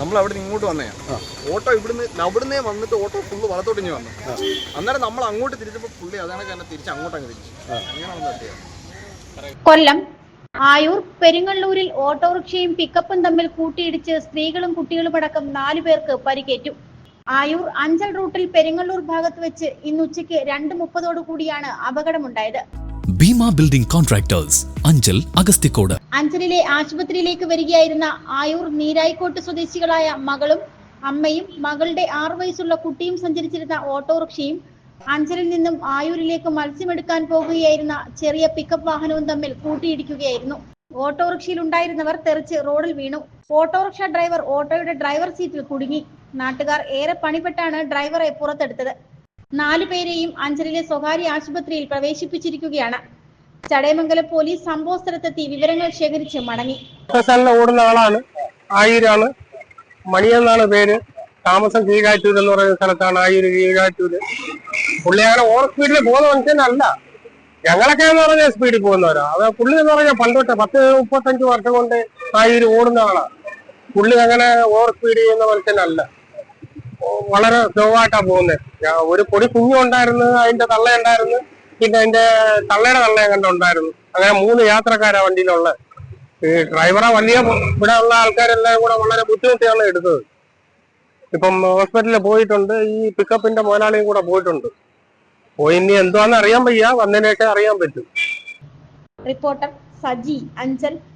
നമ്മൾ അവിടെ നിന്ന് ഇങ്ങോട്ട് വന്നേ. ഓട്ടോ ഇവിടുന്ന് അവിടുന്ന് വന്നിട്ട് ഓട്ടോ ഫുള്ള് വളത്തോട്ട് ഇനി വന്നു അന്നേരം നമ്മൾ അങ്ങോട്ട് തിരിച്ചപ്പോൾ പുള്ളി അതാണ് തന്നെ തിരിച്ച് അങ്ങോട്ട് അങ്ങ് തിരിച്ചു അങ്ങനെ വന്നു കൊല്ലം ആയൂർ പെരിങ്ങള്ളൂരിൽ ഓട്ടോറിക്ഷയും പിക്കപ്പും തമ്മിൽ കൂട്ടിയിടിച്ച് സ്ത്രീകളും കുട്ടികളും അടക്കം നാലു പേർക്ക് പരിക്കേറ്റു. ആയൂർ അഞ്ചൽ റൂട്ടിൽ പെരിങ്ങള്ളൂർ ഭാഗത്ത് വെച്ച് ഇന്ന് ഉച്ചയ്ക്ക് രണ്ട് മുപ്പതോടു കൂടിയാണ് അപകടമുണ്ടായത്. ഭീമ ബിൽഡിംഗ് കോൺട്രാക്ടേഴ്സ് അഞ്ചൽ അഗസ്തിക്കോട് അഞ്ചലിലെ ആശുപത്രിയിലേക്ക് വരികയായിരുന്ന ആയൂർ നീരായിക്കോട്ട് സ്വദേശികളായ മകളും അമ്മയും മകളുടെ ആറു വയസ്സുള്ള കുട്ടിയും സഞ്ചരിച്ചിരുന്ന ഓട്ടോറിക്ഷയും അഞ്ചലിൽ നിന്നും ആയൂരിലേക്ക് മത്സ്യമെടുക്കാൻ പോകുകയായിരുന്ന ചെറിയ പിക്കപ്പ് വാഹനവും തമ്മിൽ കൂട്ടിയിടിക്കുകയായിരുന്നു. ഓട്ടോറിക്ഷയിൽ ഉണ്ടായിരുന്നവർ തെറിച്ച് റോഡിൽ വീണു. ഓട്ടോറിക്ഷ ഡ്രൈവർ ഓട്ടോയുടെ ഡ്രൈവർ സീറ്റിൽ കുടുങ്ങി. നാട്ടുകാർ ഏറെ പണിപ്പെട്ടാണ് ഡ്രൈവറെ പുറത്തെടുത്തത്. നാലു പേരെയും അഞ്ചലിലെ സ്വകാര്യ ആശുപത്രിയിൽ പ്രവേശിപ്പിച്ചിരിക്കുകയാണ്. ചടയമംഗലം പോലീസ് സംഭവ സ്ഥലത്തെത്തി വിവരങ്ങൾ ശേഖരിച്ച് മടങ്ങി. ഓടുന്ന ആളാണ്. ആയിരാണ്. മണിയെന്നാണ് പേര്. താമസം കീഴാറ്റൂർ എന്ന് പറയുന്ന സ്ഥലത്താണ് ആയൂര് കീഴാറ്റൂര്. പുള്ളി അങ്ങനെ ഓവർ സ്പീഡിൽ പോകുന്ന മനുഷ്യനല്ല. ഞങ്ങളൊക്കെ എന്ന് പറഞ്ഞ സ്പീഡിൽ പോകുന്നവരാ. അത് പുള്ളി എന്ന് പറഞ്ഞാൽ പണ്ടോട്ടെ പത്ത് മുപ്പത്തഞ്ച് വർഷം കൊണ്ട് ആയൂര് ഓടുന്ന ആളാണ് പുള്ളി അങ്ങനെ ഓവർ സ്പീഡ് ചെയ്യുന്ന മനുഷ്യനല്ല. വളരെ സ്ലോ ആയിട്ടാ പോകുന്നത് ഒരു പൊടി കുഞ്ഞുണ്ടായിരുന്നു അതിന്റെ തള്ളയുണ്ടായിരുന്നു പിന്നെ അതിന്റെ തള്ളയുടെ തള്ളയെ കണ്ടുണ്ടായിരുന്നു അങ്ങനെ മൂന്ന് യാത്രക്കാരാ വണ്ടിയിലുള്ള. ഈ ഡ്രൈവറെ വലിയ ഇവിടെ ഉള്ള ആൾക്കാരെല്ലാം കൂടെ വളരെ ബുദ്ധിമുട്ടിയാണ് എടുത്തത്. ഇപ്പം ഹോസ്പിറ്റലിൽ പോയിട്ടുണ്ട് ഈ പിക്കപ്പിന്റെ മുതലാളിയും കൂടെ പോയിട്ടുണ്ട്. പോയി ഇനി എന്തുവാന്ന് അറിയാൻ വയ്യ വന്നതിനൊക്കെ അറിയാൻ പറ്റും. റിപ്പോർട്ടർ സജി അഞ്ചൽ